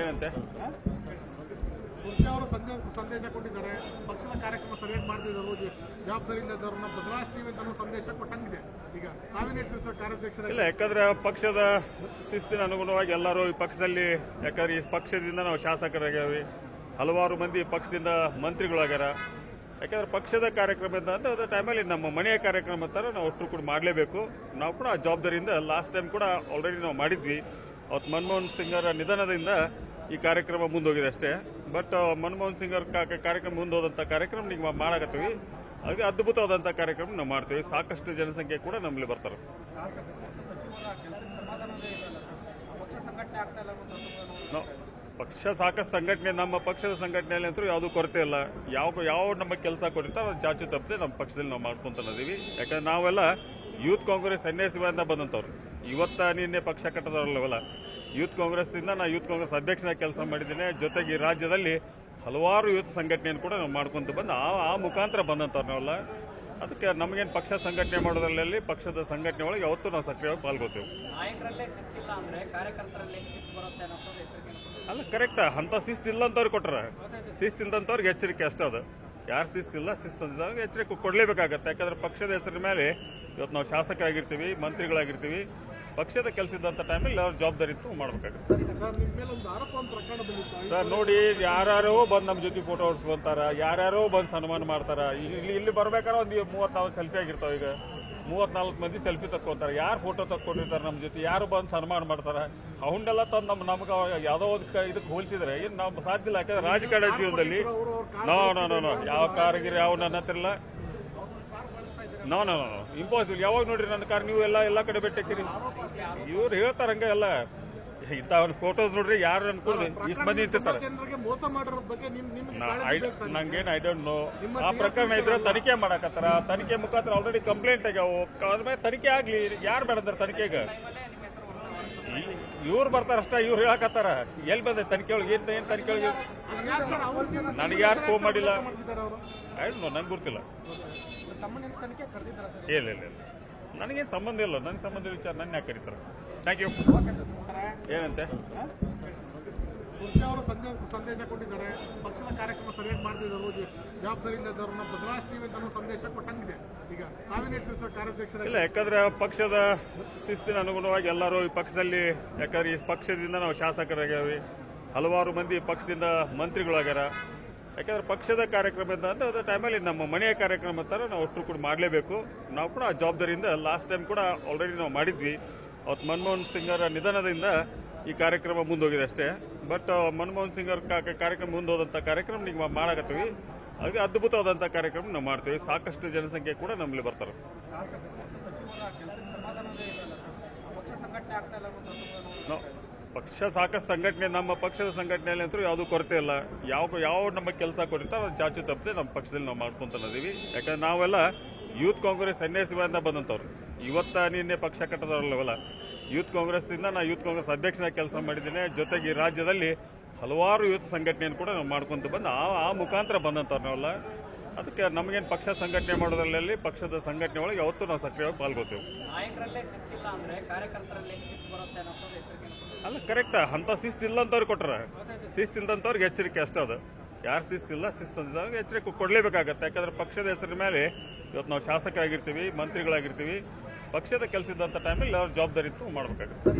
ಏನಂತೆ? ಅವರು ಸಂದೇಶ ಸಂದೇಶ ಕೊಟ್ಟಿದ್ದಾರೆ. ಪಕ್ಷದ ಕಾರ್ಯಕ್ರಮ ಸರಿಯಾಗಿ ಮಾಡ್ತಿದ್ದಾರೆ ಜವಾಬ್ದಾರಿ ಇಲ್ಲದವ್ರನ್ನ ಬದಲಾಯಿಸ್ತೀವಿ ಅಂತ ಸಂದೇಶ ಕೊಟ್ಟಂಗಿದೆ. ಈಗ ಹೇಳ್ತೀವಿ ಸರ್ ಕಾರ್ಯಾಧ್ಯಕ್ಷರಾಗಿ ಇಲ್ಲ ಯಾಕಂದ್ರೆ ಪಕ್ಷದ ಶಿಸ್ತಿನ ಅನುಗುಣವಾಗಿ ಎಲ್ಲರೂ ಈ ಪಕ್ಷದಲ್ಲಿ ಯಾಕಂದ್ರೆ ಈ ಪಕ್ಷದಿಂದ ನಾವು ಶಾಸಕರಾಗ್ಯಾವಿ. ಹಲವಾರು ಮಂದಿ ಪಕ್ಷದಿಂದ ಮಂತ್ರಿಗಳಾಗ್ಯಾರ. ಯಾಕಂದ್ರೆ ಪಕ್ಷದ ಕಾರ್ಯಕ್ರಮ ಅಂತ ಅಂದ್ರೆ ಅದ್ರ ಟೈಮಲ್ಲಿ ನಮ್ಮ ಮನೆಯ ಕಾರ್ಯಕ್ರಮ ಅಂತಾರೆ ನಾವು ಅಷ್ಟು ಕೂಡ ಮಾಡಲೇಬೇಕು. ನಾವು ಕೂಡ ಆ ಜವಾಬ್ದಾರಿಯಿಂದ ಲಾಸ್ಟ್ ಟೈಮ್ ಕೂಡ ಆಲ್ರೆಡಿ ನಾವು ಮಾಡಿದ್ವಿ. ಅವತ್ತು ಮನಮೋಹನ್ ಸಿಂಗರ ನಿಧನದಿಂದ ಈ ಕಾರ್ಯಕ್ರಮ ಮುಂದೋಗಿದೆ ಅಷ್ಟೇ. ಬಟ್ ಮನಮೋಹನ್ ಸಿಂಗರ್ ಕಾರ್ಯಕ್ರಮ ಮುಂದೋದಂಥ ಕಾರ್ಯಕ್ರಮ ನೀವು ಮಾಡಾಕತ್ತೀವಿ. ಹಾಗೆ ಅದ್ಭುತವಾದಂಥ ಕಾರ್ಯಕ್ರಮ ನಾವು ಮಾಡ್ತೀವಿ. ಸಾಕಷ್ಟು ಜನಸಂಖ್ಯೆ ಕೂಡ ನಮ್ಮಲ್ಲಿ ಬರ್ತಾರೆ. ಪಕ್ಷ ಸಾಕಷ್ಟು ಸಂಘಟನೆ, ನಮ್ಮ ಪಕ್ಷದ ಸಂಘಟನೆಯಲ್ಲಿ ಅಂತೂ ಯಾವುದೂ ಕೊರತೆ ಇಲ್ಲ. ಯಾವ ಯಾವ ನಮ್ಮ ಕೆಲಸ ಕೊಟ್ಟಿರ್ತಾರೆ ಅದು ಚಾಚು ತಪ್ಪದೆ ನಮ್ಮ ಪಕ್ಷದಲ್ಲಿ ನಾವು ಮಾಡ್ಕೊಂತನದೀವಿ ಯಾಕಂದ್ರೆ ನಾವೆಲ್ಲ ಯೂತ್ ಕಾಂಗ್ರೆಸ್ ಎನ್ ಎಸ್ ಅಂತ ಬಂದಂಥವ್ರು. ಇವತ್ತ ನಿನ್ನೆ ಪಕ್ಷ ಕಟ್ಟದವ್ರಲ್ಲವಲ್ಲ ಯೂತ್ ಕಾಂಗ್ರೆಸ್ಸಿಂದ ನಾನು ಯೂತ್ ಕಾಂಗ್ರೆಸ್ ಅಧ್ಯಕ್ಷನ ಕೆಲಸ ಮಾಡಿದ್ದೇನೆ. ಜೊತೆಗೆ ಈ ರಾಜ್ಯದಲ್ಲಿ ಹಲವಾರು ಯೂತ್ ಸಂಘಟನೆಯನ್ನು ಕೂಡ ನಾವು ಮಾಡ್ಕೊಂತ ಬಂದು ಆ ಆ ಮುಖಾಂತರ ಬಂದಂಥವ್ರು ನಾವೆಲ್ಲ. ಅದಕ್ಕೆ ನಮಗೇನು ಪಕ್ಷ ಸಂಘಟನೆ ಮಾಡೋದ್ರಲ್ಲಿ ಪಕ್ಷದ ಸಂಘಟನೆ ಒಳಗೆ ಯಾವತ್ತೂ ನಾವು ಸಕ್ರಿಯವಾಗಿ ಪಾಲ್ಗೊಳ್ತೇವೆ. ಶಿಸ್ತಿಲ್ಲ ಎಚ್ಚರಿಕೆ ಅಲ್ಲ ಕರೆಕ್ಟ್ ಅಂಥ ಶಿಸ್ತು ಇಲ್ಲ ಅಂತವ್ರು ಕೊಟ್ರ. ಶಿಸ್ತು ಇಲ್ದಂತವ್ರಿಗೆ ಎಚ್ಚರಿಕೆ ಅಷ್ಟೇ ಅದು. ಯಾರು ಶಿಸ್ತಿಲ್ಲ ಶಿಸ್ತು ಅಂದಿದ್ದಾಗ ಎಚ್ಚರಿಕೆ ಕೊಡಲೇಬೇಕಾಗತ್ತೆ. ಯಾಕಂದ್ರೆ ಪಕ್ಷದ ಹೆಸರಿನ ಮೇಲೆ ಇವತ್ತು ನಾವು ಶಾಸಕರಾಗಿರ್ತೀವಿ ಮಂತ್ರಿಗಳಾಗಿರ್ತೀವಿ. ಪಕ್ಷದ ಕೆಲಸ ಇದ್ದಂಥ ಟೈಮಲ್ಲಿ ಅವ್ರ ಜವಾಬ್ದಾರಿ ಇತ್ತು ಮಾಡ್ಬೇಕಾಗುತ್ತೆ. ಸರ್ ನೋಡಿ ಯಾರ್ಯಾರೋ ಬಂದು ನಮ್ಮ ಜೊತೆ ಫೋಟೋ ಹೊಡ್ಸ್ಕೊಂತಾರ ಯಾರ್ಯಾರೋ ಬಂದು ಸನ್ಮಾನ ಮಾಡ್ತಾರ. ಇಲ್ಲಿ ಇಲ್ಲಿ ಬರ್ಬೇಕಾದ್ರೆ ಒಂದು ಮೂವತ್ನಾಲ್ಕು ಸೆಲ್ಫಿ ಆಗಿರ್ತಾವ ಈಗ. ಮೂವತ್ನಾಲ್ಕು ಮಂದಿ ಸೆಲ್ಫಿ ತಕ್ಕೊತಾರೆ. ಯಾರು ಫೋಟೋ ತಕ್ಕೊಂಡಿರ್ತಾರೆ ನಮ್ಮ ಜೊತೆ? ಯಾರು ಬಂದು ಸನ್ಮಾನ ಮಾಡ್ತಾರ? ಅವನ್ನೆಲ್ಲ ತಂದು ನಮ್ಮ ನಮ್ಗೆ ಯಾವುದೋ ಒಂದು ಇದಕ್ಕೆ ಹೋಲಿಸಿದ್ರೆ ಏನು ನಾವು ಸಾಧ್ಯ ಇಲ್ಲ. ಯಾಕಂದ್ರೆ ರಾಜಕಾರಣ ಜೀವನದಲ್ಲಿ ನಾವು ನೋ ಯಾವ ಕಾರಿಗಿರಿ ಯಾವ ನನ್ನ ಹತ್ರ ಇಲ್ಲ. ನೋ ನೋ ಇಂಪಾಸಿಬಲ್ ಯಾವಾಗ ನೋಡ್ರಿ ನನ್ನ ಕಾರ್ ನೀವು ಎಲ್ಲ ಎಲ್ಲ ಕಡೆ ಬೆಟ್ಟಕ್ಕಿರಿ ಇವ್ರು ಹೇಳ್ತಾರ ಹಂಗೆ ಎಲ್ಲ. ಇಂಥ ಫೋಟೋಸ್ ನೋಡ್ರಿ ಯಾರು ಅನ್ಕೊಂಡು ಇಷ್ಟು ಮಂದಿ ನಿಂತಿರ್ತಾರೆ ನಂಗೇನು ಐ- ಡೋಂಟ್ ನೋ ಆ ಪ್ರಕರಣ ಇದ್ರೆ ತನಿಖೆ ಮಾಡಕತ್ತಾರ. ತನಿಖೆ ಮುಖಾಂತರ ಆಲ್ರೆಡಿ ಕಂಪ್ಲೇಂಟ್ ಆಗ್ಯಾವ. ತನಿಖೆ ಆಗ್ಲಿ ಯಾರು ಬೇಡಂದ್ರೆ ತನಿಖೆಗೆ? ಇವ್ರು ಬರ್ತಾರೆ ಅಷ್ಟ, ಇವ್ರು ಹೇಳಕತ್ತಾರ. ಎಲ್ಲಿ ಬಂದ? ತನಿಖೆ ಒಳಗೆ ಏನ್ ಏನ್ ತನಿಖೆ ಒಳಗೆ? ನನಗೆ ಯಾರು ಫೋನ್ ಮಾಡಿಲ್ಲ. ನನ್ಗೆ ಗೊತ್ತಿಲ್ಲ. ಇಲ್ಲ ಇಲ್ಲ ಇಲ್ಲ. ನನಗೇನು ಸಂಬಂಧ ಇಲ್ಲ. ನನಗೆ ಸಂಬಂಧ ವಿಚಾರ. ನನ್ನ ಯಾಕೆ ಕರೀತಾರೆ? ಥ್ಯಾಂಕ್ ಯು ಏನಂತೆ? ಕುರ್ಚಿ ಅವರು ಸಂದೇಶ ಕೊಟ್ಟಿದ್ದಾರೆ. ಪಕ್ಷದ ಕಾರ್ಯಕ್ರಮ ಸರಿಯಾಗಿ ಮಾಡ್ತಿದ್ದಾರೆ. ಜವಾಬ್ದಾರಿ ಇಲ್ಲದವರನ್ನ ಬದಲಾಯಿಸ್ತೀವಿ ಅಂತ ಸಂದೇಶ ಕೊಟ್ಟಂಗಿದೆ. ಈಗ ತಾವೇ ನಿರ್ಧರಿಸಿದ ಸರ್ ಕಾರ್ಯಾಧ್ಯಕ್ಷರಾಗಿ ಇಲ್ಲ, ಯಾಕಂದ್ರೆ ಪಕ್ಷದ ಶಿಸ್ತಿನ ಅನುಗುಣವಾಗಿ ಎಲ್ಲರೂ ಈ ಪಕ್ಷದಲ್ಲಿ, ಯಾಕಂದ್ರೆ ಈ ಪಕ್ಷದಿಂದ ನಾವು ಶಾಸಕರಾಗ್ಯಾವಿ. ಹಲವಾರು ಮಂದಿ ಪಕ್ಷದಿಂದ ಮಂತ್ರಿಗಳಾಗ್ಯಾರ. ಯಾಕಂದ್ರೆ ಪಕ್ಷದ ಕಾರ್ಯಕ್ರಮ ಅಂತ ಅಂದ್ರೆ ಅದ್ರ ಟೈಮಲ್ಲಿ ನಮ್ಮ ಮನೆಯ ಕಾರ್ಯಕ್ರಮ ಅಂತಾರೆ ನಾವು ಅಷ್ಟು ಕೂಡ ಮಾಡಲೇಬೇಕು. ನಾವು ಕೂಡ ಆ ಜವಾಬ್ದಾರಿಯಿಂದ ಲಾಸ್ಟ್ ಟೈಮ್ ಕೂಡ ಆಲ್ರೆಡಿ ನಾವು ಮಾಡಿದ್ವಿ. ಅವತ್ತು ಮನಮೋಹನ್ ಸಿಂಗರ ನಿಧನದಿಂದ ಈ ಕಾರ್ಯಕ್ರಮ ಮುಂದೋಗಿದೆ ಅಷ್ಟೇ. ಬಟ್ ಮನಮೋಹನ್ ಸಿಂಗ್ ಅವ್ರ ಕಾರ್ಯಕ್ರಮ ಮುಂದೋದಂಥ ಕಾರ್ಯಕ್ರಮ ನೀವು ಮಾಡಾಕತ್ತೀವಿ. ಹಾಗೆ ಅದ್ಭುತವಾದಂಥ ಕಾರ್ಯಕ್ರಮ ನಾವು ಮಾಡ್ತೀವಿ. ಸಾಕಷ್ಟು ಜನಸಂಖ್ಯೆ ಕೂಡ ನಮ್ಮಲ್ಲಿ ಬರ್ತಾರೆ. ಪಕ್ಷ ಸಾಕಷ್ಟು ಸಂಘಟನೆ ನಮ್ಮ ಪಕ್ಷದ ಸಂಘಟನೆಯಲ್ಲಿ ಅಂತೂ ಯಾವುದೂ ಕೊರತೆ ಇಲ್ಲ. ಯಾವ ಯಾವ ನಮ್ಮ ಕೆಲಸ ಕೊಟ್ಟಿರ್ತಾರೆ ಅದು ಚಾಚು ತಪ್ಪದೆ ನಮ್ಮ ಪಕ್ಷದಲ್ಲಿ ನಾವು ಮಾಡ್ಕೊಂತನದೀವಿ ಯಾಕಂದ್ರೆ ನಾವೆಲ್ಲ ಯೂತ್ ಕಾಂಗ್ರೆಸ್ ಎನ್ ಎಸ್ ಬಂದಂಥವ್ರು ಇವತ್ತ ನಿನ್ನೆ ಪಕ್ಷ ಕಟ್ಟದವ್ರಲ್ಲವಲ್ಲ ಯೂತ್ ಕಾಂಗ್ರೆಸ್ ಇಂದ ನಾ ಯೂತ್ ಕಾಂಗ್ರೆಸ್ ಅಧ್ಯಕ್ಷನಾಗಿ ಕೆಲಸ ಮಾಡಿದ್ದೇನೆ. ಜೊತೆಗೆ ಈ ರಾಜ್ಯದಲ್ಲಿ ಹಲವಾರು ಯೂತ್ ಸಂಘಟನೆಯನ್ನು ಕೂಡ ನಾವು ಮಾಡ್ಕೊಂತ ಬಂದು ಆ ಆ ಮುಖಾಂತರ ಬಂದಂಥವ್ರು ನಾವೆಲ್ಲ. ಅದಕ್ಕೆ ನಮಗೇನು ಪಕ್ಷ ಸಂಘಟನೆ ಮಾಡೋದ್ರಲ್ಲಿ ಪಕ್ಷದ ಸಂಘಟನೆ ಒಳಗೆ ಯಾವತ್ತೂ ನಾವು ಸಕ್ರಿಯವಾಗಿ ಪಾಲ್ಗೊಳ್ತೇವೆ. ಶಿಸ್ತಿಲ್ಲ ಎಚ್ಚರಿಕೆ ಅಲ್ಲ ಕರೆಕ್ಟ್ ಅಂತ ಶಿಸ್ತು ಇಲ್ಲ ಅಂತವ್ರು ಕೊಟ್ರ ಶಿಸ್ತು ಇಲ್ದಂತವ್ರಿಗೆ ಎಚ್ಚರಿಕೆ ಅಷ್ಟೇ ಅದು. ಯಾರು ಶಿಸ್ತಿಲ್ಲ ಶಿಸ್ತು ಅಂದಿದಾಗ ಎಚ್ಚರಿಕೆ ಕೊಡಲೇಬೇಕಾಗತ್ತೆ. ಯಾಕಂದ್ರೆ ಪಕ್ಷದ ಹೆಸರಿನ ಮೇಲೆ ಇವತ್ತು ನಾವು ಶಾಸಕರಾಗಿರ್ತೀವಿ ಮಂತ್ರಿಗಳಾಗಿರ್ತೀವಿ. ಪಕ್ಷದ ಕೆಲಸ ಇದ್ದಂಥ ಟೈಮಲ್ಲಿ ಅವ್ರ ಜವಾಬ್ದಾರಿ ಇತ್ತು ಮಾಡ್ಬೇಕಾಗುತ್ತೆ.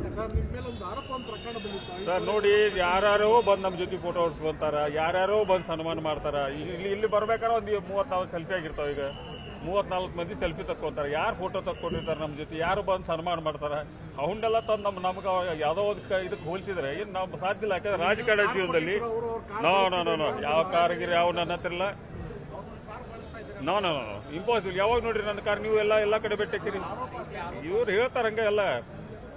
ಸರ್ ನೋಡಿ ಯಾರ್ಯಾರೋ ಬಂದು ನಮ್ಮ ಜೊತೆ ಫೋಟೋ ಹೊಡ್ಸ್ಕೊಂತಾರ ಯಾರ್ಯಾರೋ ಬಂದು ಸನ್ಮಾನ ಮಾಡ್ತಾರ. ಇಲ್ಲಿ ಇಲ್ಲಿ ಬರ್ಬೇಕಾದ್ರೆ ಒಂದು ಮೂವತ್ನಾಲ್ಕು ಸೆಲ್ಫಿ ಆಗಿರ್ತಾವ ಈಗ. ಮೂವತ್ನಾಲ್ಕು ಮಂದಿ ಸೆಲ್ಫಿ ತಕ್ಕೊಂತಾರೆ. ಯಾರು ಫೋಟೋ ತಕ್ಕೊಂಡಿರ್ತಾರೆ ನಮ್ಮ ಜೊತೆ? ಯಾರು ಬಂದು ಸನ್ಮಾನ ಮಾಡ್ತಾರೆ? ಅವನ್ನೆಲ್ಲ ತಂದು ನಮ್ಮ ನಮ್ಗೆ ಯಾವುದೋ ಒಂದು ಇದಕ್ಕೆ ಹೋಲಿಸಿದ್ರೆ ಏನು ನಾವು ಸಾಧ್ಯ ಇಲ್ಲ. ಯಾಕಂದ್ರೆ ರಾಜಕಾರಣ ಜೀವನದಲ್ಲಿ ನೋ ನೋ ನೋ ನೋ ಯಾವ ಕಾರಿಗಿರಿ ಯಾವ ನನ್ನ ಹತ್ರ ಇಲ್ಲ. ನೋ ನೋ ಇಂಪಾಸಿಬಲ್ ಯಾವಾಗ ನೋಡ್ರಿ ನನ್ನ ಕಾರ್? ನೀವು ಎಲ್ಲ ಎಲ್ಲ ಕಡೆ ಬೆಟ್ಟಕ್ಕಿರಿ ಇವ್ರು ಹೇಳ್ತಾರಂಗೆ ಎಲ್ಲ.